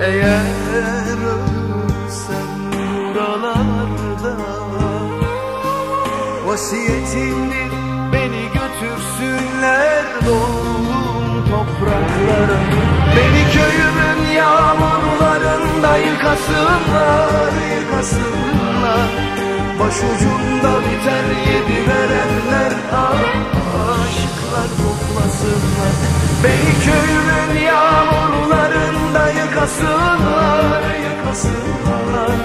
Eğer ölürsem buralarda. Vasiyetimdir beni götürsünler doğum topraklara Beni köyümün yağmurlarında yıkasınlar, yıkasınlar. Başucumda biter yedi verenler. Ah, yağmurlarında yıkasınlar, yıkasınlar.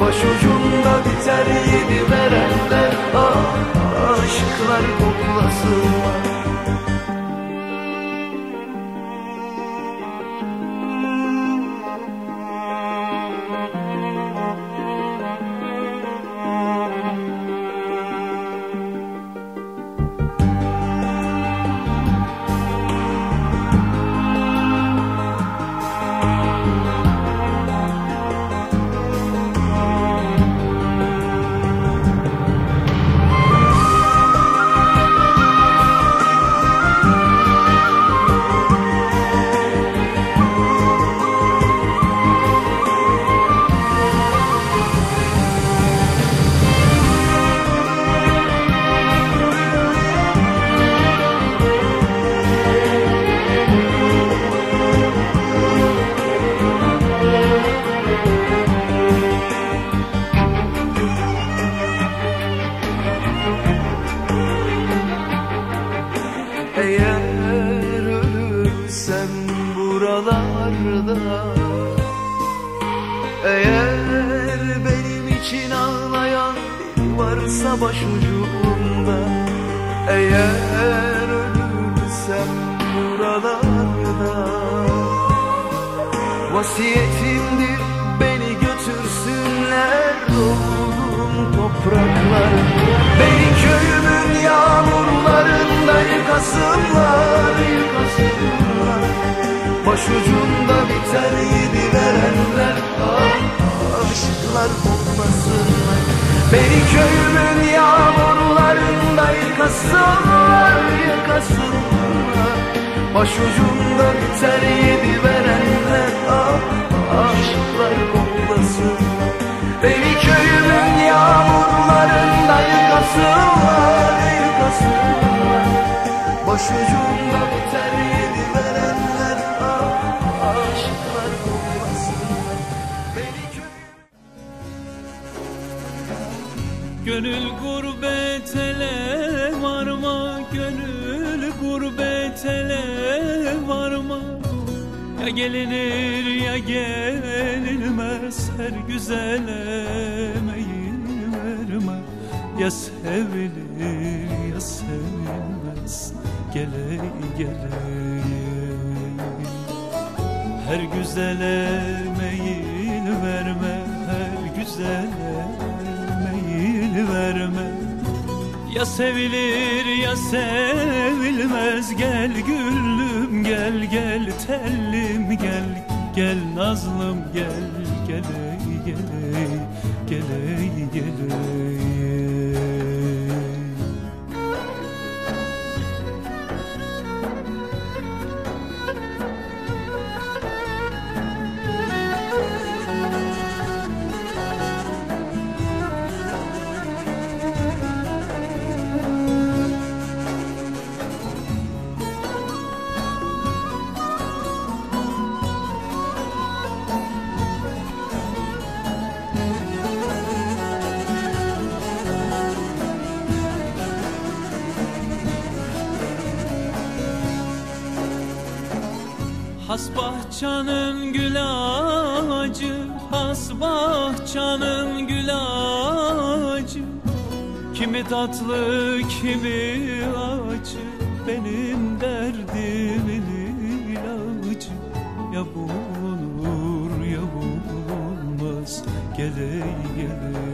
Başucumda biter yedi verenler ah, aşıklar toplasınlar ölürsem buralarda Eğer benim için ağlayan biri varsa başucumda Eğer ölürsem buralarda Vasiyetimdir beni götürsünler oğlum topraklara Başucumda biter yedi verenler. Ah, aşıklar kokmasınlar Beni köyümün yağmurlarında yıkasınlar, yıkasınlar. Başucumda biter yedi verenler. Ah, aşıklar koklasınlar Beni köyümün yağmurlarında yıkasınlar, yıkasınlar. Başucumda Gönül gurbet ele varma Gönül gurbet ele varma. Ya gelinir ya gelinmez Her güzele meyil verme. Ya sevilir ya sevilmez Gele gele. Her güzele meyil verme Her güzele meyil Ya sevilir ya sevilmez. Gel güllüm gel gel tellim gel Gel nazlım gel gele gele gele gele Has bahçanın gül ağacı Has bahçanın gül ağacı. Kimi tatlı kimi acı Benim derdimin ilacı. Ya bulunur ya bulunmaz Gele gele